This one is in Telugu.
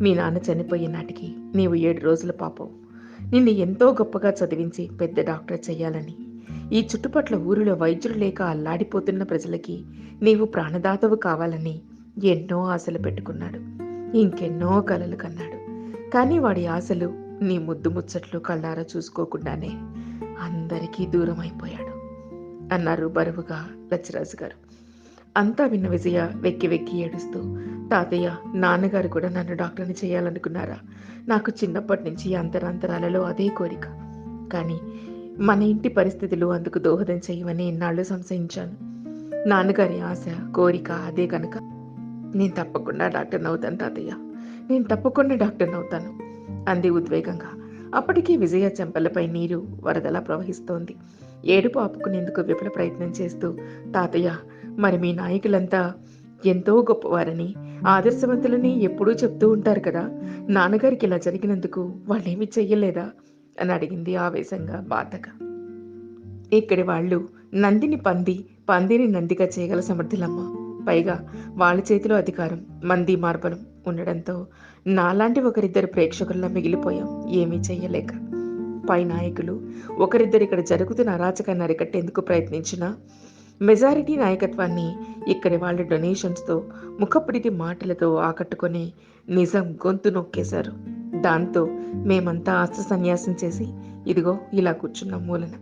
మీ నాన్న చనిపోయే నాటికి నీవు ఏడు రోజుల పాపం. నిన్ను ఎంతో గొప్పగా చదివించి పెద్ద డాక్టర్ చెయ్యాలని. ఈ చుట్టుపట్ల ఊరిలో వైద్యులు లేక అల్లాడిపోతున్న ప్రజలకి నీవు ప్రాణదాతవు కావాలని ఎన్నో ఆశలు పెట్టుకున్నాడు. ఇంకెన్నో కలలు కన్నాడు. కానీ వాడి ఆశలు నీ ముద్దు ముచ్చట్లు కళ్ళారా చూసుకోకుండానే అందరికీ దూరం అయిపోయాడు అన్నారు బరువుగా లచ్చరాజు గారు. అంతా విన్న విజయ వెక్కి వెక్కి ఏడుస్తూ తాతయ్య నాన్నగారు కూడా నన్ను డాక్టర్ని చేయాలనుకున్నారా? నాకు చిన్నప్పటి నుంచి అంతరాంతరాలలో అదే కోరిక. కానీ మన ఇంటి పరిస్థితులు అందుకు దోహదం చేయమని ఎన్నాళ్ళు సంశయించాను. నాన్నగారి ఆశ కోరిక అదే కనుక నేను తప్పకుండా డాక్టర్ని అవుతాను తాతయ్య. నేను తప్పకుండా డాక్టర్ని అవుతాను అంది ఉద్వేగంగా. అప్పటికీ విజయ చెంపలపై నీరు వరదలా ప్రవహిస్తోంది. ఏడుపు ఆపుకునేందుకు విఫల ప్రయత్నం చేస్తూ తాతయ్య మరి మీ నాయకులంతా ఎంతో గొప్పవారని ఆదర్శవంతులని ఎప్పుడూ చెప్తూ ఉంటారు కదా. నాన్నగారికి ఇలా జరిగినందుకు వాళ్ళేమి చెయ్యలేదా? అని అడిగింది ఆవేశంగా బాధగా. ఇక్కడి వాళ్ళు నందిని పంది పందిని నందిగా చేయగల సమర్థులమ్మ. పైగా వాళ్ళ చేతిలో అధికారం మంది మార్బలం ఉండడంతో నాలాంటి ఒకరిద్దరు ప్రేక్షకుల్లా మిగిలిపోయాం. ఏమీ చెయ్యలేక. పై నాయకులు ఒకరిద్దరు ఇక్కడ జరుగుతున్న అరాచకాన్ని అరికట్టేందుకు ప్రయత్నించినా మెజారిటీ నాయకత్వాన్ని ఇక్కడి వాళ్ళ డొనేషన్స్తో ముఖప్రీతి మాటలతో ఆకట్టుకొని నిజం గొంతు నొక్కేశారు. దాంతో మేమంతా ఆస్త సన్యాసం చేసి ఇదిగో ఇలా కూర్చున్నాం మూలన.